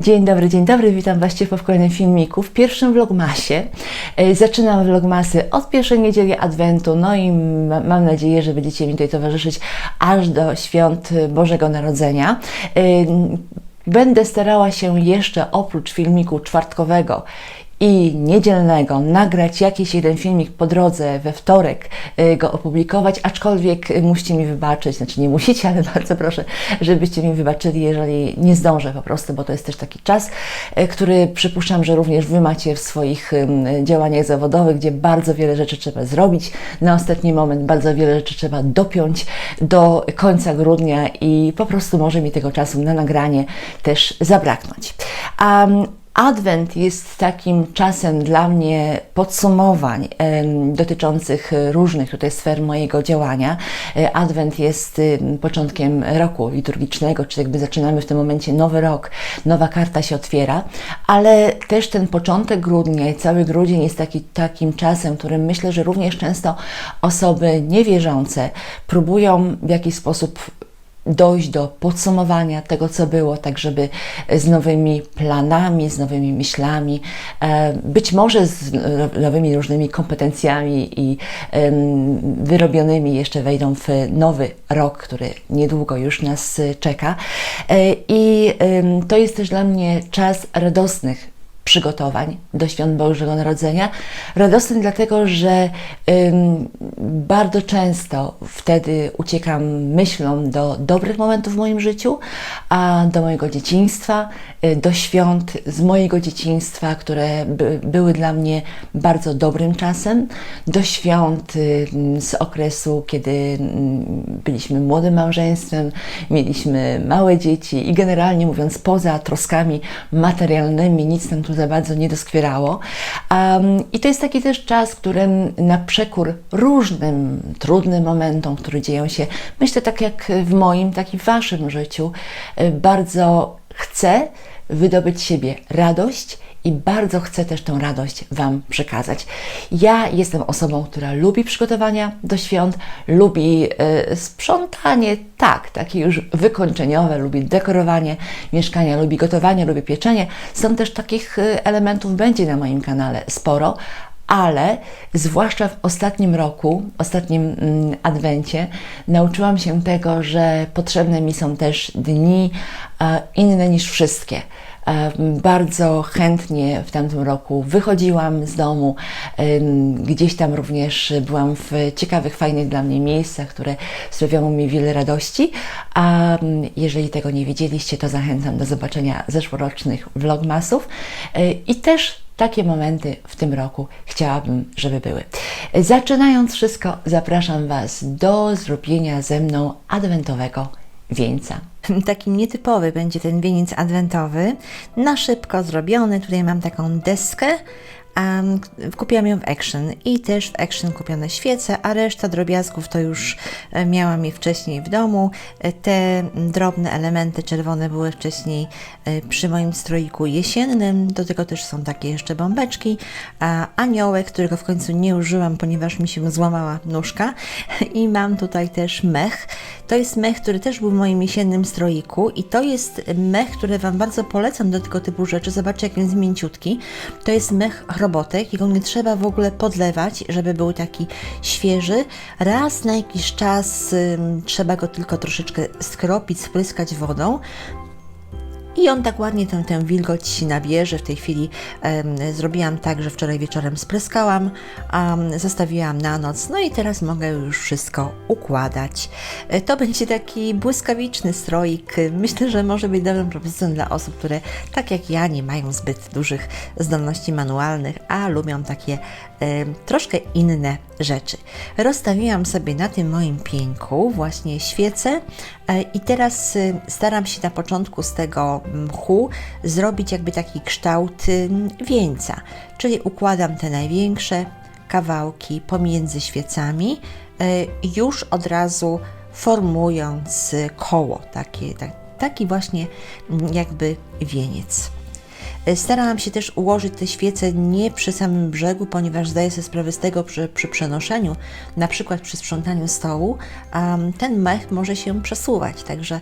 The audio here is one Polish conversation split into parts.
Dzień dobry, dzień dobry, witam Was Ciepło w kolejnym filmiku, w pierwszym vlogmasie. E, Zaczynam vlogmasy od pierwszej niedzieli Adwentu, no i ma- mam nadzieję, że będziecie mi tutaj towarzyszyć aż do świąt Bożego Narodzenia. E, Będę starała się jeszcze oprócz filmiku czwartkowego i niedzielnego nagrać jakiś jeden filmik po drodze we wtorek, y, go opublikować, aczkolwiek musicie mi wybaczyć, znaczy nie musicie, ale bardzo proszę, żebyście mi wybaczyli, jeżeli nie zdążę po prostu, bo to jest też taki czas, y, który przypuszczam, że również Wy macie w swoich działaniach zawodowych, gdzie bardzo wiele rzeczy trzeba zrobić na ostatni moment, bardzo wiele rzeczy trzeba dopiąć do końca grudnia i po prostu może mi tego czasu na nagranie też zabraknąć. A Adwent jest takim czasem dla mnie podsumowań dotyczących różnych tutaj sfer mojego działania. E, Adwent jest em, początkiem roku liturgicznego, czyli jakby zaczynamy w tym momencie nowy rok, nowa karta się otwiera, ale też ten początek grudnia i cały grudzień jest taki, takim czasem, którym myślę, że również często osoby niewierzące próbują w jakiś sposób dojść do podsumowania tego, co było, tak żeby z nowymi planami, z nowymi myślami, e, być może z nowymi różnymi kompetencjami i wyrobionymi jeszcze wejdą w nowy rok, który niedługo już nas czeka. E, I to jest też dla mnie czas radosnych przygotowań do świąt Bożego Narodzenia. Radosny dlatego, że ym, bardzo często wtedy uciekam myślą do dobrych momentów w moim życiu, a do mojego dzieciństwa, y, do świąt z mojego dzieciństwa, które by, były dla mnie bardzo dobrym czasem, do świąt y, z okresu, kiedy mm, byliśmy młodym małżeństwem, mieliśmy małe dzieci i generalnie mówiąc, poza troskami materialnymi, nic nam tu za bardzo nie doskwierało. Um, I to jest taki też czas, którym na przekór różnym trudnym momentom, które dzieją się, myślę tak jak w moim, tak i w Waszym życiu, y, bardzo chcę wydobyć siebie radość i bardzo chcę też tę radość Wam przekazać. Ja jestem osobą, która lubi przygotowania do świąt, lubi e, sprzątanie, tak, takie już wykończeniowe, lubi dekorowanie mieszkania, lubi gotowanie, lubi pieczenie. Są też takich e, elementów, będzie na moim kanale sporo, ale zwłaszcza w ostatnim roku, ostatnim mm, adwencie, nauczyłam się tego, że potrzebne mi są też dni inne niż wszystkie. E, Bardzo chętnie w tamtym roku wychodziłam z domu, gdzieś tam również byłam w ciekawych, fajnych dla mnie miejscach, które sprawiały mi wiele radości. A jeżeli tego nie widzieliście, to zachęcam do zobaczenia zeszłorocznych vlogmasów E, i też takie momenty w tym roku chciałabym, żeby były. Zaczynając wszystko, zapraszam Was do zrobienia ze mną adwentowego wieńca. Takim nietypowy będzie ten wieniec adwentowy, na szybko zrobiony. Tutaj mam taką deskę. Um, kupiłam ją w Action i też w Action kupione świece, a reszta drobiazgów to już e, miałam je wcześniej w domu. E, Te drobne elementy czerwone były wcześniej e, przy moim stroiku jesiennym. Do tego też są takie jeszcze bombeczki. A aniołek, którego w końcu nie użyłam, ponieważ mi się złamała nóżka. I mam tutaj też mech. To jest mech, który też był w moim jesiennym stroiku i to jest mech, który Wam bardzo polecam do tego typu rzeczy. Zobaczcie, jak jest mięciutki. To jest mech chrobotek, jego nie trzeba w ogóle podlewać, żeby był taki świeży. Raz na jakiś czas ym, trzeba go tylko troszeczkę skropić, spryskać wodą. I on tak ładnie tę, tę wilgoć nabierze. W tej chwili em, zrobiłam tak, że wczoraj wieczorem spryskałam, um, zostawiłam na noc, no i teraz mogę już wszystko układać. E, To będzie taki błyskawiczny stroik. Myślę, że może być dobrą propozycją dla osób, które tak jak ja nie mają zbyt dużych zdolności manualnych, a lubią takie em, troszkę inne rzeczy. Rozstawiłam sobie na tym moim pieńku właśnie świece e, i teraz y, staram się na początku z tego mchu zrobić jakby taki kształt y, wieńca, czyli układam te największe kawałki pomiędzy świecami, e, już od razu formując y, koło, takie, tak, taki właśnie mm, jakby wieniec. E, Starałam się też ułożyć te świece nie przy samym brzegu, ponieważ zdaję sobie sprawę z tego, że przy przenoszeniu, na przykład przy sprzątaniu stołu, ten mech może się przesuwać. Także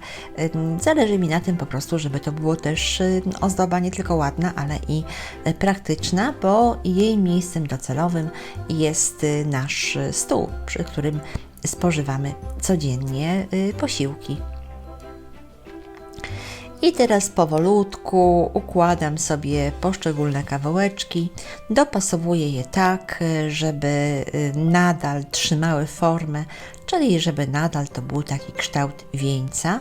zależy mi na tym po prostu, żeby to było też ozdoba nie tylko ładna, ale i y, praktyczna, bo jej miejscem docelowym jest y, nasz stół, przy którym spożywamy codziennie posiłki. I teraz powolutku układam sobie poszczególne kawałeczki, dopasowuję je tak, żeby y, nadal trzymały formę, czyli żeby nadal to był taki kształt wieńca,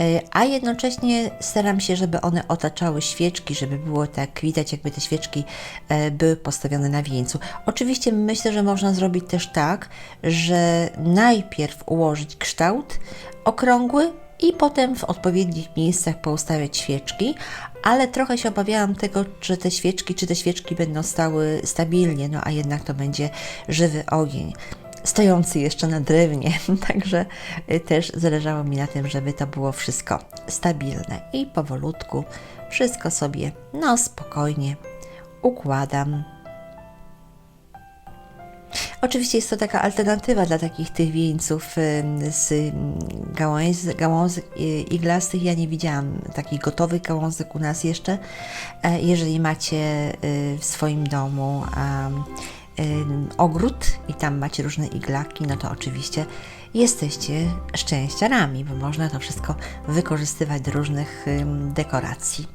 Y, a jednocześnie staram się, żeby one otaczały świeczki, żeby było tak widać, jakby te świeczki e, były postawione na wieńcu. Oczywiście myślę, że można zrobić też tak, że najpierw ułożyć kształt okrągły i potem w odpowiednich miejscach poustawiać świeczki, ale trochę się obawiałam tego, że te świeczki, czy te świeczki będą stały stabilnie, no a jednak to będzie żywy ogień stojący jeszcze na drewnie, także y, też zależało mi na tym, żeby to było wszystko stabilne i powolutku wszystko sobie no spokojnie układam. Oczywiście jest to taka alternatywa dla takich tych wieńców z gałąz, gałązek iglastych. Ja nie widziałam takich gotowych gałązek u nas jeszcze. E, Jeżeli macie y, w swoim domu ogród i tam macie różne iglaki, no to oczywiście jesteście szczęściarami, bo można to wszystko wykorzystywać do różnych dekoracji.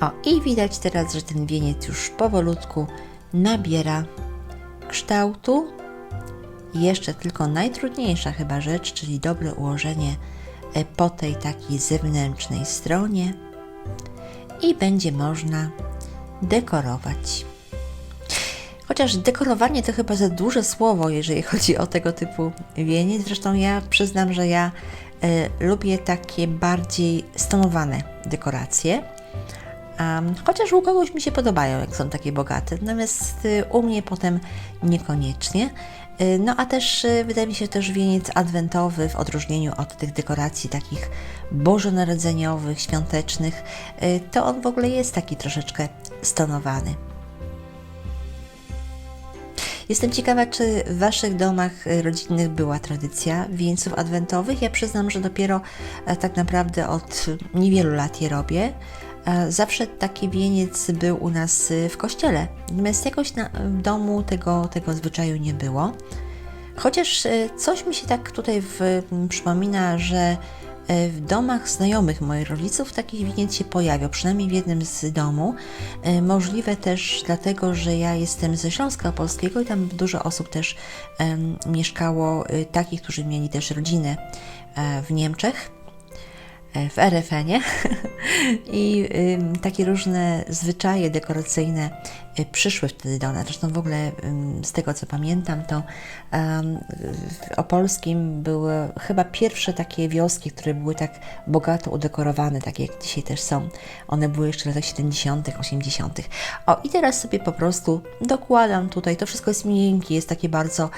O, i widać teraz, że ten wieniec już powolutku nabiera kształtu. Jeszcze tylko najtrudniejsza chyba rzecz, czyli dobre ułożenie e, po tej takiej zewnętrznej stronie i będzie można dekorować. Chociaż dekorowanie to chyba za duże słowo, jeżeli chodzi o tego typu wieniec. Zresztą ja przyznam, że ja e, lubię takie bardziej stonowane dekoracje. Um, chociaż u kogoś mi się podobają, jak są takie bogate, natomiast y, u mnie potem niekoniecznie. Y, No a też y, wydaje mi się też wieniec adwentowy w odróżnieniu od tych dekoracji takich bożonarodzeniowych, świątecznych, to on w ogóle jest taki troszeczkę stonowany. Jestem ciekawa, czy w Waszych domach rodzinnych była tradycja wieńców adwentowych. Ja przyznam, że dopiero e, tak naprawdę od niewielu lat je robię. E, Zawsze taki wieniec był u nas y, w kościele, natomiast jakoś na, w domu tego, tego zwyczaju nie było. Chociaż e, coś mi się tak tutaj w, przypomina, że e, w domach znajomych moich rodziców taki winiec się pojawiał, przynajmniej w jednym z domu. E, Możliwe też dlatego, że ja jestem ze Śląska Opolskiego i tam dużo osób też mieszkało, e, takich, którzy mieli też rodzinę e, w Niemczech e, w RFN-ie i takie różne zwyczaje dekoracyjne y, przyszły wtedy do nas. Zresztą w ogóle z tego co pamiętam, to w Opolskim były chyba pierwsze takie wioski, które były tak bogato udekorowane, takie jak dzisiaj też są. One były jeszcze w latach 70., 80. O i teraz sobie po prostu dokładam tutaj, to wszystko jest miękkie, jest takie bardzo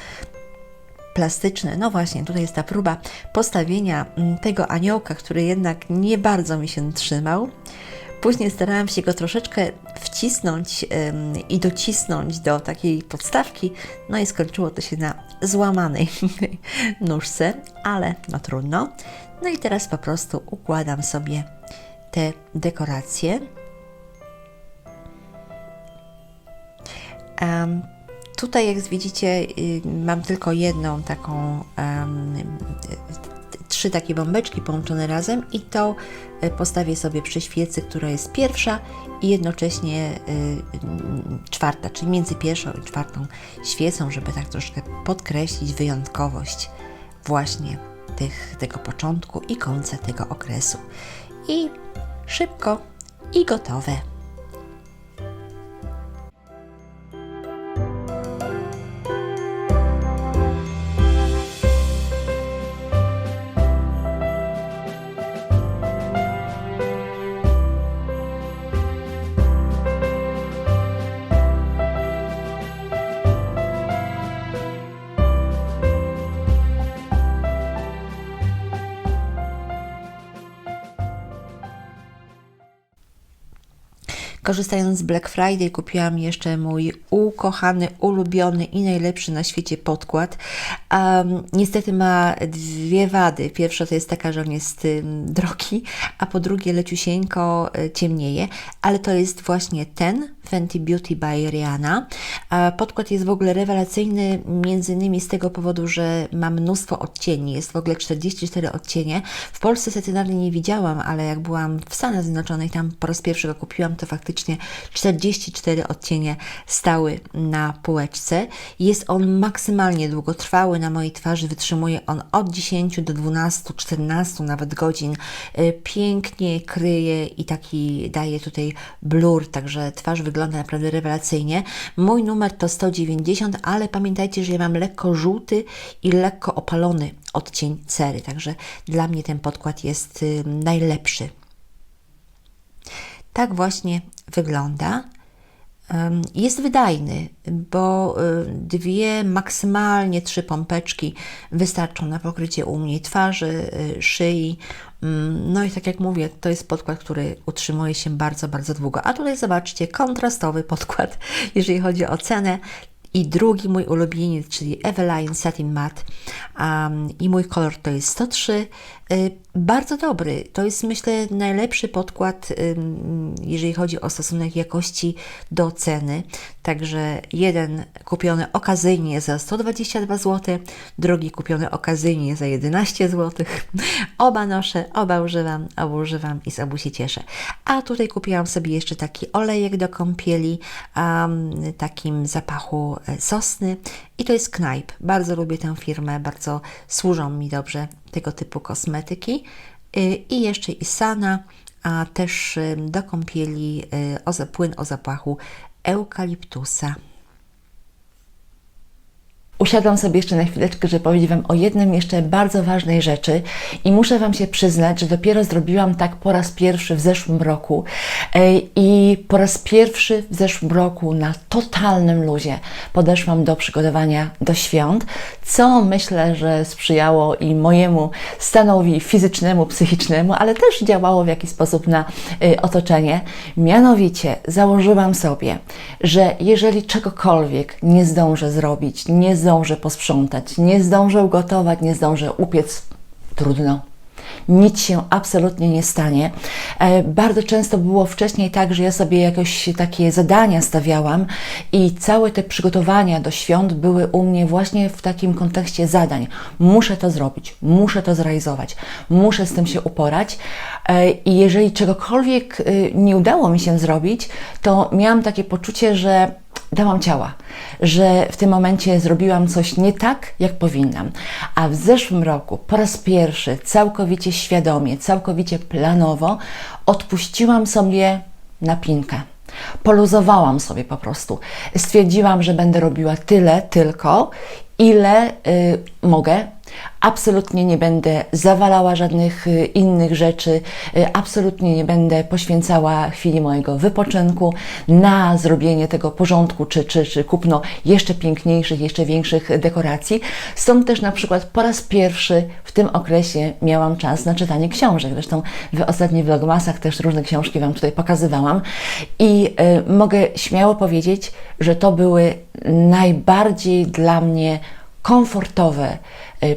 plastyczne. No właśnie, tutaj jest ta próba postawienia mm, tego aniołka, który jednak nie bardzo mi się trzymał. Później starałam się go troszeczkę wcisnąć i docisnąć do takiej podstawki, no i skończyło to się na złamanej nóżce, ale no trudno. No i teraz po prostu układam sobie te dekoracje. Tutaj, jak widzicie, y, mam tylko jedną taką, trzy takie bombeczki połączone razem i to y, postawię sobie przy świecy, która jest pierwsza i jednocześnie y, y, czwarta, czyli między pierwszą i czwartą świecą, żeby tak troszkę podkreślić wyjątkowość właśnie tych, tego początku i końca tego okresu. I szybko i gotowe. Korzystając z Black Friday kupiłam jeszcze mój ukochany, ulubiony i najlepszy na świecie podkład. Um, niestety ma dwie wady. Pierwsza to jest taka, że on jest drogi, a po drugie leciusieńko y, ciemnieje, ale to jest właśnie ten Fenty Beauty by Rihanna. Podkład jest w ogóle rewelacyjny, między innymi z tego powodu, że ma mnóstwo odcieni. Jest w ogóle 44 odcienie. W Polsce setynarnie nie widziałam, ale jak byłam w Stanach Zjednoczonych, tam po raz pierwszy go kupiłam, to faktycznie 44 odcienie stały na półeczce. Jest on maksymalnie długotrwały na mojej twarzy, wytrzymuje on od 10 do 12, 14 nawet godzin. Y, Pięknie kryje i taki daje tutaj blur, także twarz wygląda naprawdę rewelacyjnie. Mój numer to 190, ale pamiętajcie, że ja mam lekko żółty i lekko opalony odcień cery, także dla mnie ten podkład jest y, najlepszy. Tak właśnie wygląda. Jest wydajny, bo y, dwie, maksymalnie trzy pompeczki wystarczą na pokrycie u mnie twarzy, y, szyi. Ym, No i tak jak mówię, to jest podkład, który utrzymuje się bardzo, bardzo długo. A tutaj zobaczcie, kontrastowy podkład, jeżeli chodzi o cenę. I drugi mój ulubieniec, czyli Eveline Satin Matte um, i mój kolor to jest 103. Y, bardzo dobry. To jest myślę najlepszy podkład, jeżeli chodzi o stosunek jakości do ceny. Także jeden kupiony okazyjnie za 122 zł, drugi kupiony okazyjnie za 11 zł. Oba noszę, oba używam, oba używam i z obu się cieszę. A tutaj kupiłam sobie jeszcze taki olejek do kąpieli, um, takim zapachu e, sosny i to jest Knajp. Bardzo lubię tę firmę, bardzo służą mi dobrze tego typu kosmetyki. Y, I jeszcze Isana, a też y, do kąpieli y, płyn o zapachu eukaliptusa. Usiadłam sobie jeszcze na chwileczkę, żeby powiedzieć Wam o jednym jeszcze bardzo ważnej rzeczy i muszę Wam się przyznać, że dopiero zrobiłam tak po raz pierwszy w zeszłym roku e, i po raz pierwszy w zeszłym roku na totalnym luzie podeszłam do przygotowania do świąt, co myślę, że sprzyjało i mojemu stanowi fizycznemu, psychicznemu, ale też działało w jakiś sposób na y, otoczenie. Mianowicie założyłam sobie, że jeżeli czegokolwiek nie zdążę zrobić, nie zdążę posprzątać, nie zdążę ugotować, nie zdążę upiec, trudno. Nic się absolutnie nie stanie. E, Bardzo często było wcześniej tak, że ja sobie jakoś takie zadania stawiałam i całe te przygotowania do świąt były u mnie właśnie w takim kontekście zadań. Muszę to zrobić, muszę to zrealizować, muszę z tym się uporać. E, I jeżeli czegokolwiek y, nie udało mi się zrobić, to miałam takie poczucie, że dałam ciała, że w tym momencie zrobiłam coś nie tak, jak powinnam. A w zeszłym roku po raz pierwszy całkowicie świadomie, całkowicie planowo odpuściłam sobie napinkę. Poluzowałam sobie po prostu. Stwierdziłam, że będę robiła tyle tylko, ile y, mogę. Absolutnie nie będę zawalała żadnych y, innych rzeczy, y, absolutnie nie będę poświęcała chwili mojego wypoczynku na zrobienie tego porządku, czy, czy, czy kupno jeszcze piękniejszych, jeszcze większych dekoracji. Stąd też na przykład po raz pierwszy w tym okresie miałam czas na czytanie książek. Zresztą w ostatnich vlogmasach też różne książki Wam tutaj pokazywałam i y, mogę śmiało powiedzieć, że to były najbardziej dla mnie komfortowe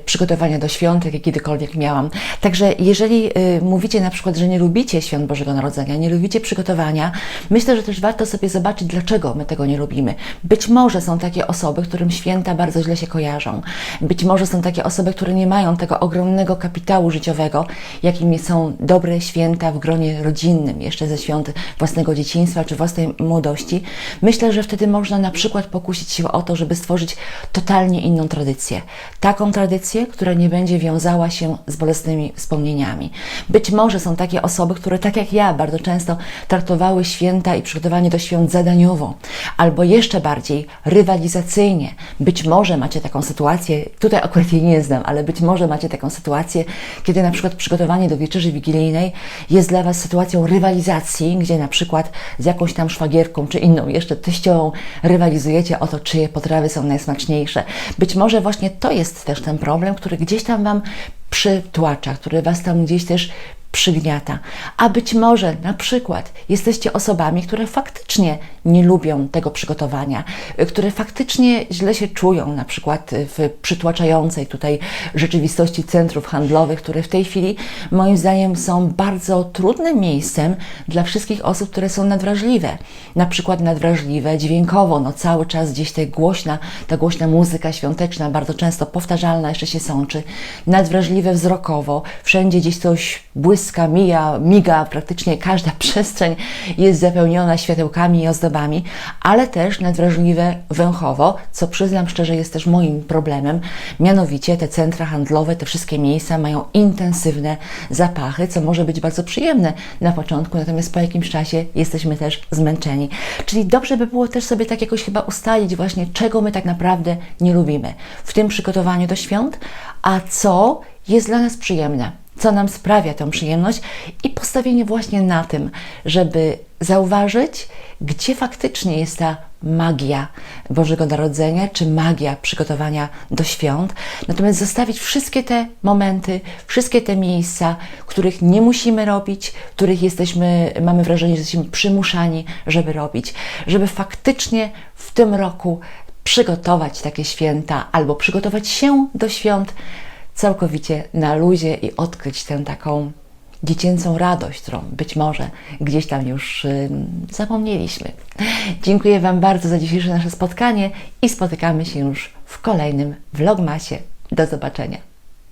przygotowania do świąt, jakie kiedykolwiek miałam. Także jeżeli y, mówicie na przykład, że nie lubicie świąt Bożego Narodzenia, nie lubicie przygotowania, myślę, że też warto sobie zobaczyć, dlaczego my tego nie lubimy. Być może są takie osoby, którym święta bardzo źle się kojarzą. Być może są takie osoby, które nie mają tego ogromnego kapitału życiowego, jakim są dobre święta w gronie rodzinnym, jeszcze ze świąt własnego dzieciństwa czy własnej młodości. Myślę, że wtedy można na przykład pokusić się o to, żeby stworzyć totalnie inną tradycję. Taką tradycję, która nie będzie wiązała się z bolesnymi wspomnieniami. Być może są takie osoby, które tak jak ja bardzo często traktowały święta i przygotowanie do świąt zadaniowo, albo jeszcze bardziej rywalizacyjnie. Być może macie taką sytuację, tutaj akurat jej nie znam, ale być może macie taką sytuację, kiedy na przykład przygotowanie do wieczerzy wigilijnej jest dla Was sytuacją rywalizacji, gdzie na przykład z jakąś tam szwagierką czy inną jeszcze teściową rywalizujecie o to, czyje potrawy są najsmaczniejsze. Być może właśnie to jest też ten problem, który gdzieś tam Wam przytłacza, który Was tam gdzieś też przygniata. A być może na przykład jesteście osobami, które faktycznie nie lubią tego przygotowania, które faktycznie źle się czują, na przykład w przytłaczającej tutaj rzeczywistości centrów handlowych, które w tej chwili moim zdaniem są bardzo trudnym miejscem dla wszystkich osób, które są nadwrażliwe. Na przykład nadwrażliwe dźwiękowo, no cały czas gdzieś ta głośna, ta głośna muzyka świąteczna, bardzo często powtarzalna, jeszcze się sączy. Nadwrażliwe wzrokowo, wszędzie gdzieś coś błyska, mija, miga, praktycznie każda przestrzeń jest zapełniona światełkami i ozdobami, ale też nadwrażliwe węchowo, co przyznam szczerze jest też moim problemem. Mianowicie te centra handlowe, te wszystkie miejsca mają intensywne zapachy, co może być bardzo przyjemne na początku, natomiast po jakimś czasie jesteśmy też zmęczeni. Czyli dobrze by było też sobie tak jakoś chyba ustalić właśnie, czego my tak naprawdę nie lubimy w tym przygotowaniu do świąt, a co jest dla nas przyjemne co nam sprawia tą przyjemność i postawienie właśnie na tym, żeby zauważyć, gdzie faktycznie jest ta magia Bożego Narodzenia, czy magia przygotowania do świąt. Natomiast zostawić wszystkie te momenty, wszystkie te miejsca, których nie musimy robić, których jesteśmy, mamy wrażenie, że jesteśmy przymuszani, żeby robić, żeby faktycznie w tym roku przygotować takie święta albo przygotować się do świąt całkowicie na luzie i odkryć tę taką dziecięcą radość, którą być może gdzieś tam już y, zapomnieliśmy. Dziękuję Wam bardzo za dzisiejsze nasze spotkanie i spotykamy się już w kolejnym vlogmasie. Do zobaczenia.